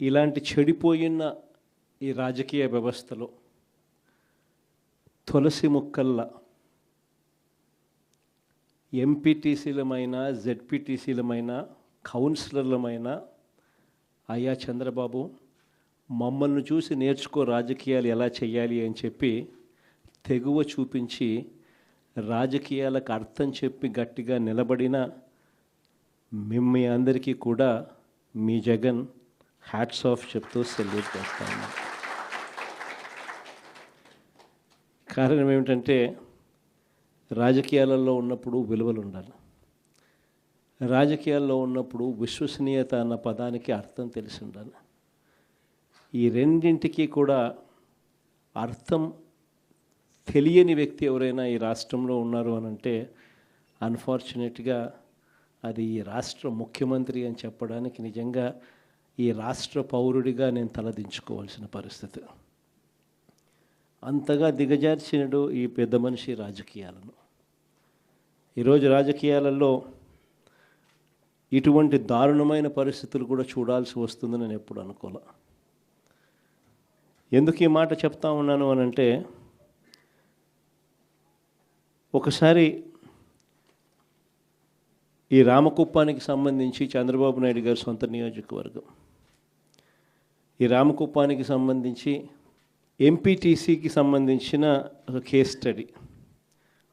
ఇలాంటి చెడిపోయిన ఈ రాజకీయ వ్యవస్థలో తులసి ముక్కల్లా ఎంపీటీసీలమైన జెడ్పీటీసీలమైన కౌన్సిలర్లమైన అయ్యా చంద్రబాబు మమ్మల్ని చూసి నేర్చుకో రాజకీయాలు ఎలా చేయాలి అని చెప్పి తెగువ చూపించి రాజకీయాలకు అర్థం చెప్పి గట్టిగా నిలబడిన మిమ్మీ అందరికీ కూడా మీ జగన్ హ్యాట్స్ ఆఫ్ చెప్తూ సెల్యూట్ చేస్తాను కారణం ఏమిటంటే రాజకీయాలలో ఉన్నప్పుడు విలువలు ఉండాలి. రాజకీయాల్లో ఉన్నప్పుడు విశ్వసనీయత అన్న పదానికి అర్థం తెలిసి ఉండాలి. ఈ రెండింటికి కూడా అర్థం తెలియని వ్యక్తి ఎవరైనా ఈ రాష్ట్రంలో ఉన్నారు అని అంటే అన్ఫార్చునేట్గా అది ఈ రాష్ట్ర ముఖ్యమంత్రి అని చెప్పడానికి నిజంగా ఈ రాష్ట్ర పౌరుడిగా నేను తలదించుకోవాల్సిన పరిస్థితి. అంతగా దిగజార్చినడు ఈ పెద్ద మనిషి రాజకీయాలను. ఈరోజు రాజకీయాలలో ఇటువంటి దారుణమైన పరిస్థితులు కూడా చూడాల్సి వస్తుందని నేను ఎప్పుడు అనుకోలే. ఎందుకు ఈ మాట చెప్తా ఉన్నాను అని అంటే ఒకసారి ఈ రామకుప్పానికి సంబంధించి చంద్రబాబు నాయుడు గారి సొంత నియోజకవర్గం. ఈ రామకుప్పానికి సంబంధించి ఎంపీటీసీకి సంబంధించిన ఒక కేస్ స్టడీ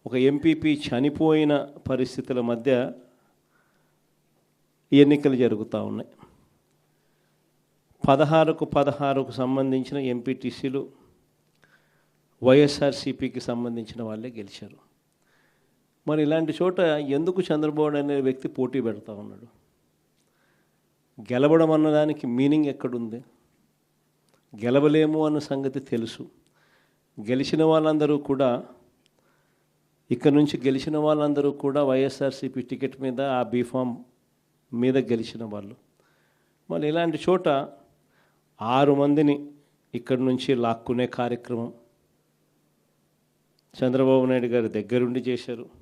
ఒక ఎంపీపీ చనిపోయిన పరిస్థితుల మధ్య ఎన్నికలు జరుగుతూ ఉన్నాయి. పదహారుకు పదహారుకు సంబంధించిన ఎంపీటీసీలు వైఎస్ఆర్సీపీకి సంబంధించిన వాళ్ళే గెలిచారు. మరి ఇలాంటి చోట ఎందుకు చంద్రబాబు అనే వ్యక్తి పోటీ పెడతా ఉన్నాడు? గెలవడం అన్నదానికి మీనింగ్ ఎక్కడుంది? గెలవలేము అన్న సంగతి తెలుసు. గెలిచిన వాళ్ళందరూ కూడా ఇక్కడ నుంచి గెలిచిన వాళ్ళందరూ కూడా వైఎస్ఆర్సీపీ టికెట్ మీద ఆ బీఫామ్ మీద గెలిచిన వాళ్ళు. మళ్ళీ ఇలాంటి చోట ఆరు మందిని ఇక్కడి నుంచి లాక్కునే కార్యక్రమం చంద్రబాబు నాయుడు గారి దగ్గరుండి చేశారు.